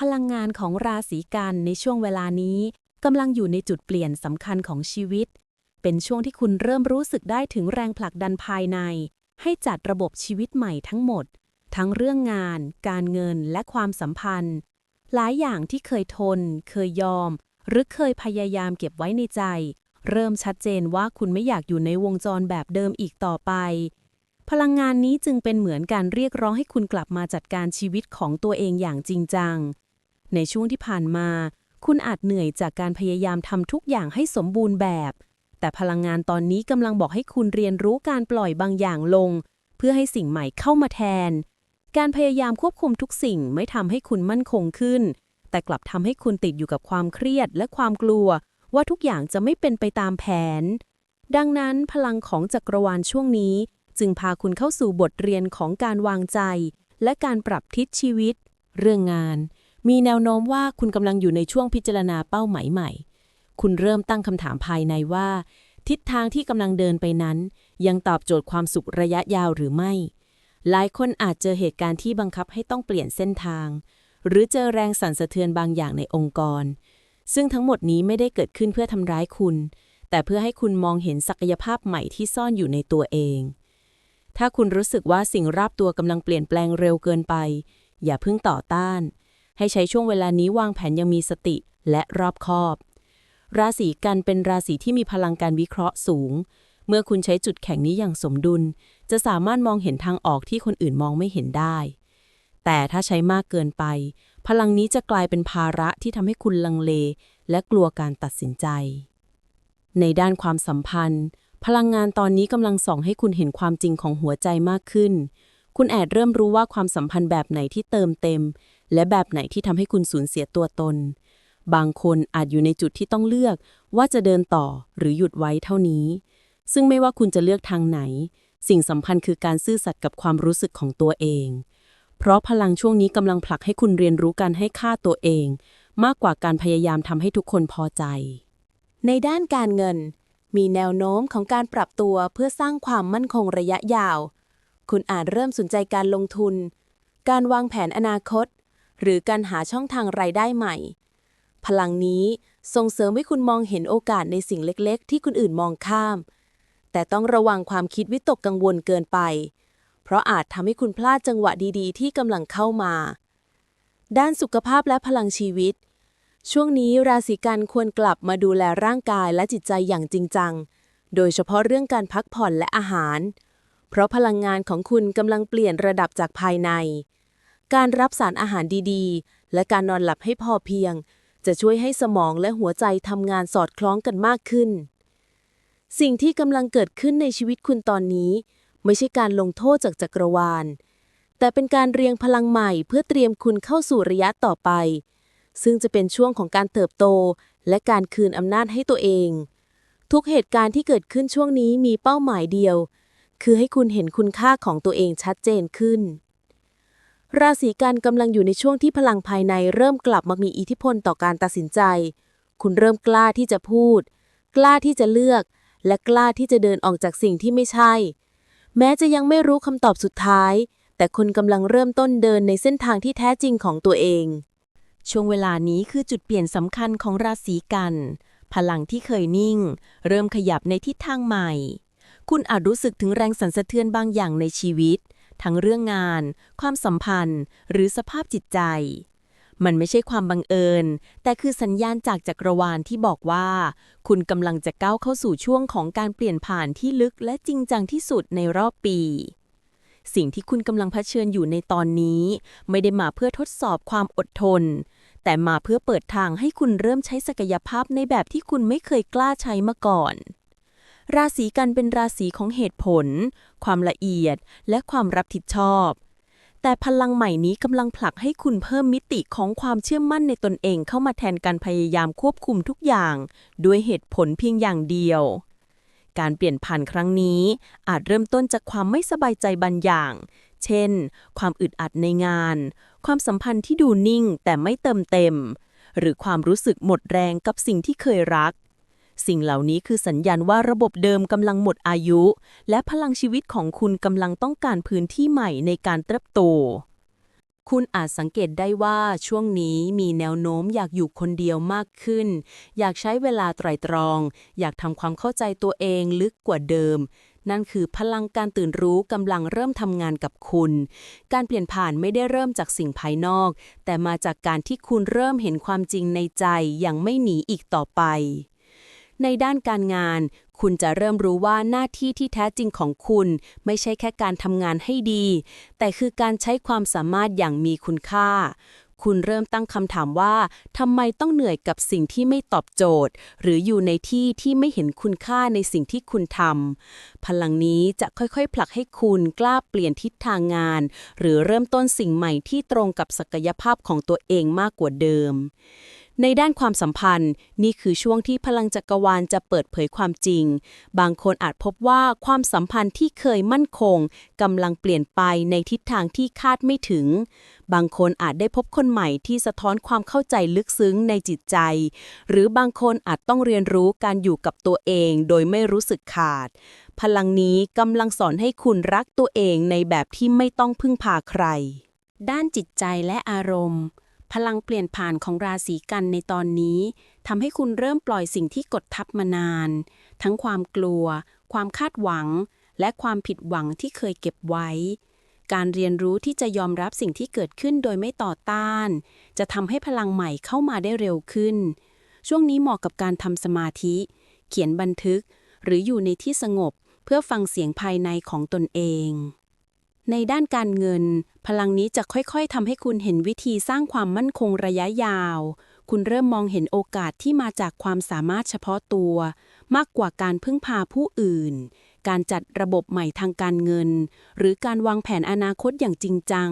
พลังงานของราศีกันในช่วงเวลานี้กำลังอยู่ในจุดเปลี่ยนสำคัญของชีวิต เป็นช่วงที่คุณเริ่มรู้สึกได้ถึงแรงผลักดันภายใน ให้จัดระบบชีวิตใหม่ทั้งหมด ทั้งเรื่องงาน การเงินและความสัมพันธ์ หลายอย่างที่เคยทน เคยยอม หรือเคยพยายามเก็บไว้ในใจ เริ่มชัดเจนว่าคุณไม่อยากอยู่ในวงจรแบบเดิมอีกต่อไป พลังงานนี้จึงเป็นเหมือนการเรียกร้องให้คุณกลับมาจัดการชีวิตของตัวเองอย่างจริงจัง ในช่วงที่ผ่านมา คุณอาจเหนื่อยจากการพยายามทำทุกอย่างให้สมบูรณ์แบบ แต่พลังงานตอนนี้กำลังบอกให้คุณเรียนรู้การปล่อยบางอย่างลง เพื่อให้สิ่งใหม่เข้ามาแทน การพยายามควบคุมทุกสิ่งไม่ทำให้คุณมั่นคงขึ้น แต่กลับทำให้คุณติดอยู่กับความเครียดและความกลัว ว่าทุกอย่างจะไม่เป็นไปตามแผน ดังนั้นพลังของจักรวาลช่วงนี้ จึงพาคุณเข้าสู่บทเรียนของการวางใจ และการปรับทิศชีวิต เรื่องงาน มีแนวโน้มว่าคุณกำลังอยู่ในช่วงพิจารณาเป้าหมายใหม่ คุณเริ่มตั้งคำถามภายในว่า ทิศทางที่กำลังเดินไปนั้น ยังตอบโจทย์ความสุขระยะยาวหรือไม่ หลายคนอาจเจอเหตุการณ์ที่บังคับให้ต้องเปลี่ยนเส้นทาง หรือเจอแรงสั่นสะเทือนบางอย่างในองค์กร ซึ่งทั้งหมดนี้ไม่ได้เกิดขึ้นเพื่อทำร้ายคุณ แต่เพื่อให้คุณมองเห็นศักยภาพใหม่ที่ซ่อนอยู่ในตัวเอง ถ้าคุณรู้สึกว่าสิ่งรอบตัวกำลังเปลี่ยนแปลงเร็วเกินไป อย่าเพิ่งต่อต้าน ให้ใช้ช่วงเวลานี้วางแผนยังมีสติและรอบคอบ ราศีกันเป็นราศีที่มีพลังการวิเคราะห์สูง เมื่อคุณใช้จุดแข็งนี้อย่างสมดุล จะสามารถมองเห็นทางออกที่คนอื่นมองไม่เห็นได้ แต่ถ้าใช้มากเกินไป พลังนี้จะกลายเป็นภาระที่ทำให้คุณลังเล และกลัวการตัดสินใจ ในด้านความสัมพันธ์ พลังงานตอนนี้กำลังส่องให้คุณเห็นความจริงของหัวใจมากขึ้นคุณแอดเริ่มรู้ว่าความสัมพันธ์แบบไหนที่เติมเต็ม และแบบไหนที่ทำให้คุณสูญเสียตัวตน บางคนอาจอยู่ในจุดที่ต้องเลือก ว่าจะเดินต่อหรือหยุดไว้เท่านี้ ซึ่งไม่ว่าคุณจะเลือกทางไหน สิ่งสำคัญคือการซื่อสัตย์กับความรู้สึกของตัวเอง เพราะพลังช่วงนี้กำลังผลักให้คุณเรียนรู้การให้ค่าตัวเอง มากกว่าการพยายามทำให้ทุกคนพอใจ ในด้านการเงิน มีแนวโน้มของการปรับตัวเพื่อสร้างความมั่นคงระยะยาว คุณอาจเริ่มสนใจการลงทุนการวางแผนอนาคต หรือการหาช่องทางรายได้ใหม่ พลังนี้ส่งเสริมให้คุณมองเห็นโอกาสในสิ่งเล็กๆ ที่คนอื่นมองข้าม แต่ต้องระวังความคิดวิตกกังวลเกินไป เพราะอาจทำให้คุณพลาดจังหวะดีๆ ที่กำลังเข้ามา ด้านสุขภาพและพลังชีวิต ช่วงนี้ราศีกันควรกลับมาดูแลร่างกายและจิตใจอย่างจริงจัง โดยเฉพาะเรื่องการพักผ่อนและอาหาร เพราะพลังงานของคุณกำลังเปลี่ยนระดับจากภายใน การรับสารอาหารดีๆ และการนอนหลับให้พอเพียง จะช่วยให้สมองและหัวใจทำงานสอดคล้องกันมากขึ้น สิ่งที่กำลังเกิดขึ้นในชีวิตคุณตอนนี้ ไม่ใช่การลงโทษจากจักรวาล แต่เป็นการเรียงพลังใหม่เพื่อเตรียมคุณเข้าสู่ระยะต่อไป ซึ่งจะเป็นช่วงของการเติบโต และการคืนอำนาจให้ตัวเอง ทุกเหตุการณ์ที่เกิดขึ้นช่วงนี้มีเป้าหมายเดียว คือให้คุณเห็นคุณค่าของตัวเองชัดเจนขึ้น ราศีกันกำลังอยู่ในช่วงที่พลังภายในเริ่มกลับมามีอิทธิพลต่อการตัดสินใจ คุณเริ่มกล้าที่จะพูด กล้าที่จะเลือก และกล้าที่จะเดินออกจากสิ่งที่ไม่ใช่ แม้จะยังไม่รู้คำตอบสุดท้าย แต่คุณกำลังเริ่มต้นเดินในเส้นทางที่แท้จริงของตัวเอง ช่วงเวลานี้คือจุดเปลี่ยนสำคัญของราศีกัน พลังที่เคยนิ่ง เริ่มขยับในทิศทางใหม่ คุณอาจรู้สึกถึงแรงสั่นสะเทือนบางอย่างในชีวิต ทั้งเรื่องงาน ความสัมพันธ์ หรือสภาพจิตใจ มันไม่ใช่ความบังเอิญ แต่คือสัญญาณจากจักรวาลที่บอกว่า คุณกำลังจะก้าวเข้าสู่ช่วงของการเปลี่ยนผ่านที่ลึกและจริงจังที่สุดในรอบปีสิ่งที่คุณกำลังเผชิญอยู่ในตอนนี้ ไม่ได้มาเพื่อทดสอบความอดทน แต่มาเพื่อเปิดทางให้คุณเริ่มใช้ศักยภาพในแบบที่คุณไม่เคยกล้าใช้มาก่อน ราศีกันเป็นราศีของเหตุผล ความละเอียด และความรับผิดชอบ แต่พลังใหม่นี้กำลังผลักให้คุณเพิ่มมิติของความเชื่อมั่นในตนเองเข้ามาแทนการพยายามควบคุมทุกอย่าง ด้วยเหตุผลเพียงอย่างเดียว การเปลี่ยนผ่านครั้งนี้ อาจเริ่มต้นจากความไม่สบายใจบางอย่าง เช่น ความอึดอัดในงาน ความสัมพันธ์ที่ดูนิ่งแต่ไม่เติมเต็ม หรือความรู้สึกหมดแรงกับสิ่งที่เคยรัก สิ่งเหล่านี้คือสัญญาณว่าระบบเดิมกำลังหมดอายุ และพลังชีวิตของคุณกำลังต้องการพื้นที่ใหม่ในการเติบโต คุณอาจสังเกตได้ว่าช่วงนี้มีแนวโน้มอยากอยู่คนเดียวมากขึ้น อยากใช้เวลาไตร่ตรอง อยากทำความเข้าใจตัวเองลึกกว่าเดิมนั่นคือพลังการตื่นรู้กำลังเริ่มทำงานกับคุณ การเปลี่ยนผ่านไม่ได้เริ่มจากสิ่งภายนอก แต่มาจากการที่คุณเริ่มเห็นความจริงในใจอย่างไม่หนีอีกต่อไป ในด้านการงาน คุณจะเริ่มรู้ว่าหน้าที่ที่แท้จริงของคุณ ไม่ใช่แค่การทำงานให้ดี แต่คือการใช้ความสามารถอย่างมีคุณค่า คุณเริ่มตั้งคำถามว่าทำไมต้องเหนื่อยกับสิ่งที่ไม่ตอบโจทย์ หรืออยู่ในที่ที่ไม่เห็นคุณค่าในสิ่งที่คุณทำพลังนี้จะค่อยๆ ผลักให้คุณกล้าเปลี่ยนทิศทางงาน หรือเริ่มต้นสิ่งใหม่ที่ตรงกับศักยภาพของตัวเองมากกว่าเดิม ในด้านความสัมพันธ์ นี่คือช่วงที่พลังจักรวาลจะเปิดเผยความจริง บางคนอาจพบว่าความสัมพันธ์ที่เคยมั่นคงกำลังเปลี่ยนไปในทิศทางที่คาดไม่ถึง บางคนอาจได้พบคนใหม่ที่สะท้อนความเข้าใจลึกซึ้งในจิตใจ หรือบางคนอาจต้องเรียนรู้การอยู่กับตัวเองโดยไม่รู้สึกขาด พลังนี้กำลังสอนให้คุณรักตัวเองในแบบที่ไม่ต้องพึ่งพาใคร ด้านจิตใจและอารมณ์ พลังเปลี่ยนผ่านของราศีกันในตอนนี้ทำให้คุณเริ่มปล่อยสิ่งที่กดทับมานาน ทั้งความกลัว ความคาดหวัง และความผิดหวังที่เคยเก็บไว้ การเรียนรู้ที่จะยอมรับสิ่งที่เกิดขึ้นโดยไม่ต่อต้าน จะทำให้พลังใหม่เข้ามาได้เร็วขึ้น ช่วงนี้เหมาะกับการทำสมาธิ เขียนบันทึก หรืออยู่ในที่สงบเพื่อฟังเสียงภายในของตนเอง ในด้านการเงิน พลังนี้จะค่อยๆทำให้คุณเห็นวิธีสร้างความมั่นคงระยะยาว คุณเริ่มมองเห็นโอกาสที่มาจากความสามารถเฉพาะตัว มากกว่าการพึ่งพาผู้อื่น การจัดระบบใหม่ทางการเงิน หรือการวางแผนอนาคตอย่างจริงจัง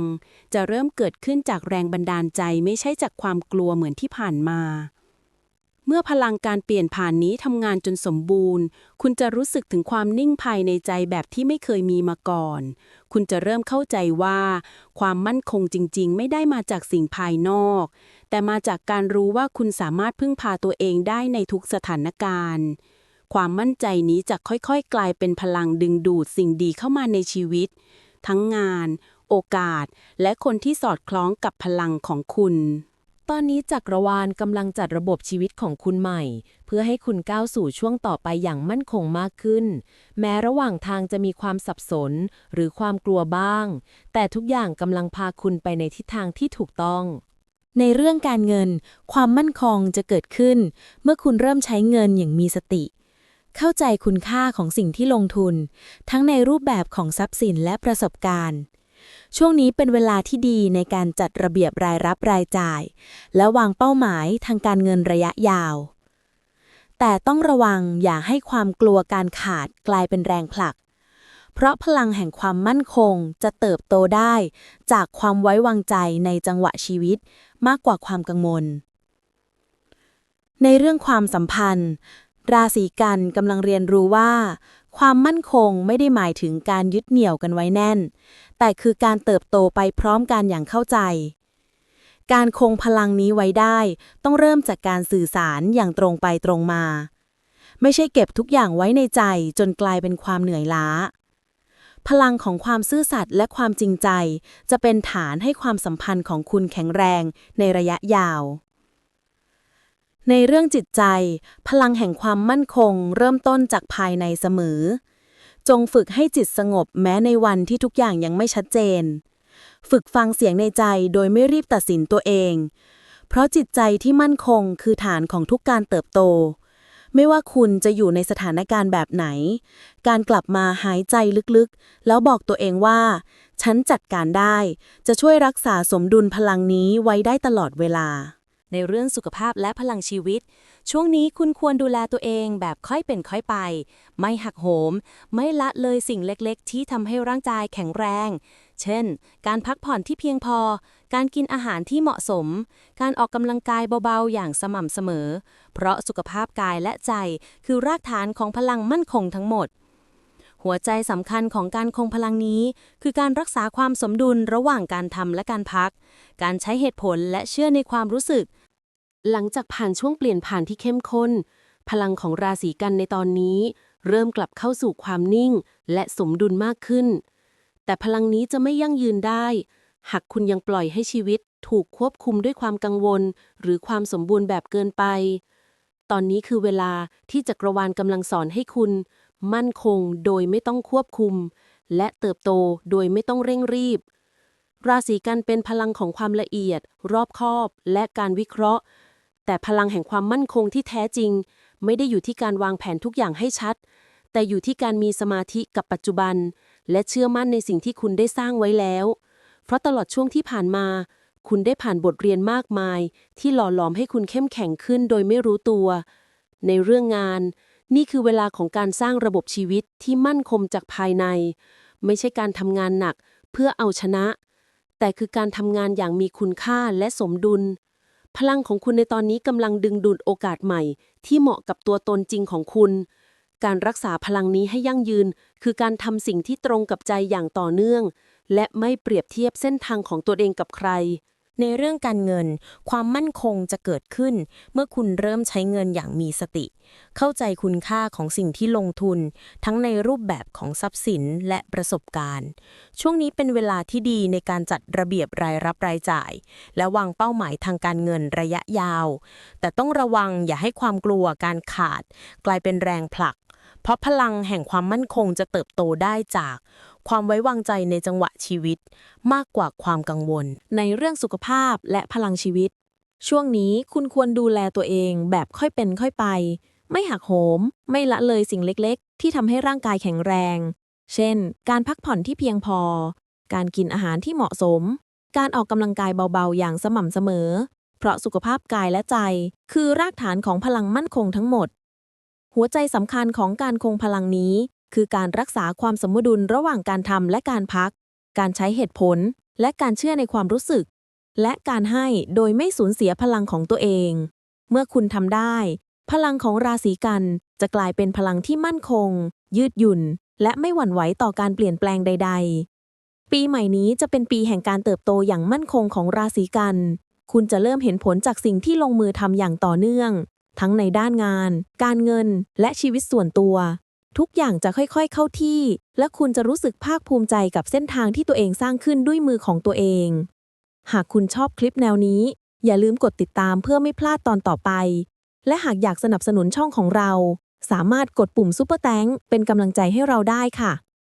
จะเริ่มเกิดขึ้นจากแรงบันดาลใจไม่ใช่จากความกลัวเหมือนที่ผ่านมา เมื่อพลังการเปลี่ยนผ่านนี้ทำงานจนสมบูรณ์ คุณจะรู้สึกถึงความนิ่งภายในใจแบบที่ไม่เคยมีมาก่อน คุณจะเริ่มเข้าใจว่า ความมั่นคงจริง ๆ ไม่ได้มาจากสิ่งภายนอก แต่มาจากการรู้ว่าคุณสามารถพึ่งพาตัวเองได้ในทุกสถานการณ์ ความมั่นใจนี้จะค่อยๆ กลายเป็นพลังดึงดูดสิ่งดีเข้ามาในชีวิต ทั้งงาน โอกาส และคนที่สอดคล้องกับพลังของคุณ ตอนนี้จักรวาลกำลังจัดระบบชีวิตของคุณใหม่ เพื่อให้คุณก้าวสู่ช่วงต่อไปอย่างมั่นคงมากขึ้น แม้ระหว่างทางจะมีความสับสนหรือความกลัวบ้าง แต่ทุกอย่างกำลังพาคุณไปในทิศทางที่ถูกต้อง ในเรื่องการเงิน ความมั่นคงจะเกิดขึ้น เมื่อคุณเริ่มใช้เงินอย่างมีสติ เข้าใจคุณค่าของสิ่งที่ลงทุน ทั้งในรูปแบบของทรัพย์สินและประสบการณ์ ช่วงนี้เป็นเวลาที่ดีในการจัดระเบียบรายรับรายจ่าย และวางเป้าหมายทางการเงินระยะยาว แต่ต้องระวังอย่าให้ความกลัวการขาดกลายเป็นแรงผลัก เพราะพลังแห่งความมั่นคงจะเติบโตได้จากความไว้วางใจในจังหวะชีวิตมากกว่าความกังวล ในเรื่องความสัมพันธ์ ราศีกันกำลังเรียนรู้ว่า ความมั่นคงไม่ได้หมายถึงการยึดเหนี่ยวกันไว้แน่น แต่คือการเติบโตไปพร้อมกันอย่างเข้าใจ การคงพลังนี้ไว้ได้ ต้องเริ่มจากการสื่อสารอย่างตรงไปตรงมา ไม่ใช่เก็บทุกอย่างไว้ในใจจนกลายเป็นความเหนื่อยล้า พลังของความซื่อสัตย์และความจริงใจ จะเป็นฐานให้ความสัมพันธ์ของคุณแข็งแรงในระยะยาว ในเรื่องจิตใจ พลังแห่งความมั่นคง เริ่มต้นจากภายในเสมอ จงฝึกให้จิตสงบแม้ในวันที่ทุกอย่างยังไม่ชัดเจน ฝึกฟังเสียงในใจโดยไม่รีบตัดสินตัวเอง เพราะจิตใจที่มั่นคงคือฐานของทุกการเติบโต ไม่ว่าคุณจะอยู่ในสถานการณ์แบบไหน การกลับมาหายใจลึกๆ แล้วบอกตัวเองว่า ฉันจัดการได้ จะช่วยรักษาสมดุลพลังนี้ไว้ได้ตลอดเวลา ในเรื่องสุขภาพและพลังชีวิต ช่วงนี้คุณควรดูแลตัวเองแบบค่อยเป็นค่อยไป ไม่หักโหม ไม่ละเลยสิ่งเล็กๆ ที่ทำให้ร่างกายแข็งแรง เช่น การพักผ่อนที่เพียงพอ การกินอาหารที่เหมาะสม การออกกำลังกายเบาๆ อย่างสม่ำเสมอ เพราะสุขภาพกายและใจคือรากฐานของพลังมั่นคงทั้งหมดหัวใจสำคัญของการคงพลังนี้ คือการรักษาความสมดุลระหว่างการทำและการพัก การใช้เหตุผลและเชื่อในความรู้สึก หลังจากผ่านช่วงเปลี่ยนผ่านที่เข้มข้น พลังของราศีกันในตอนนี้ เริ่มกลับเข้าสู่ความนิ่ง และสมดุลมากขึ้น แต่พลังนี้จะไม่ยั่งยืนได้ หากคุณยังปล่อยให้ชีวิตถูกควบคุมด้วยความกังวล หรือความสมบูรณ์แบบเกินไป ตอนนี้คือเวลาที่จักรวาลกำลังสอนให้คุณ มั่นคงโดยไม่ต้องควบคุม และเติบโตโดยไม่ต้องเร่งรีบ ราศีกันเป็นพลังของความละเอียด รอบคอบ และการวิเคราะห์ แต่พลังแห่งความมั่นคงที่แท้จริง ไม่ได้อยู่ที่การวางแผนทุกอย่างให้ชัด แต่อยู่ที่การมีสมาธิกับปัจจุบัน และเชื่อมั่นในสิ่งที่คุณได้สร้างไว้แล้ว เพราะตลอดช่วงที่ผ่านมา คุณได้ผ่านบทเรียนมากมาย ที่หล่อหลอมให้คุณเข้มแข็งขึ้นโดยไม่รู้ตัว ในเรื่องงาน นี่คือเวลาของการสร้างระบบชีวิตที่มั่นคงจากภายใน ไม่ใช่การทำงานหนัก เพื่อเอาชนะ แต่คือการทำงานอย่างมีคุณค่าและสมดุล พลังของคุณในตอนนี้กำลังดึงดูดโอกาสใหม่ ที่เหมาะกับตัวตนจริงของคุณ การรักษาพลังนี้ให้ยั่งยืน คือการทำสิ่งที่ตรงกับใจอย่างต่อเนื่อง และไม่เปรียบเทียบเส้นทางของตัวเองกับใคร ในเรื่องการเงิน ความมั่นคงจะเกิดขึ้น เมื่อคุณเริ่มใช้เงินอย่างมีสติ เข้าใจคุณค่าของสิ่งที่ลงทุน ทั้งในรูปแบบของทรัพย์สินและประสบการณ์ ช่วงนี้เป็นเวลาที่ดีในการจัดระเบียบรายรับรายจ่าย และวางเป้าหมายทางการเงินระยะยาว แต่ต้องระวังอย่าให้ความกลัวการขาด กลายเป็นแรงผลักเพราะพลังแห่งความมั่นคงจะเติบโตได้จาก ความไว้วางใจในจังหวะชีวิต มากกว่าความกังวล ในเรื่องสุขภาพและพลังชีวิต ช่วงนี้คุณควรดูแลตัวเองแบบค่อยเป็นค่อยไป ไม่หักโหม ไม่ละเลยสิ่งเล็กๆ ที่ทำให้ร่างกายแข็งแรง เช่น การพักผ่อนที่เพียงพอ การกินอาหารที่เหมาะสม การออกกำลังกายเบาๆ อย่างสม่ำเสมอ เพราะสุขภาพกายและใจ คือรากฐานของพลังมั่นคงทั้งหมดหัวใจสำคัญของการคงพลังนี้ คือการรักษาความสมดุลระหว่างการทำและการพัก การใช้เหตุผล และการเชื่อในความรู้สึก และการให้โดยไม่สูญเสียพลังของตัวเอง เมื่อคุณทำได้ พลังของราศีกันจะกลายเป็นพลังที่มั่นคง ยืดหยุ่น และไม่หวั่นไหวต่อการเปลี่ยนแปลงใด ๆ ปีใหม่นี้จะเป็นปีแห่งการเติบโตอย่างมั่นคงของราศีกัน คุณจะเริ่มเห็นผลจากสิ่งที่ลงมือทำอย่างต่อเนื่อง ทั้งในด้านงาน การเงิน และชีวิตส่วนตัว ทุกอย่างจะค่อยๆเข้าที่ และคุณจะรู้สึกภาคภูมิใจกับเส้นทางที่ตัวเองสร้างขึ้นด้วยมือของตัวเอง หากคุณชอบคลิปแนวนี้ อย่าลืมกดติดตามเพื่อไม่พลาดตอนต่อไป และหากอยากสนับสนุนช่องของเรา สามารถกดปุ่มซุปเปอร์แตงเป็นกำลังใจให้เราได้ค่ะ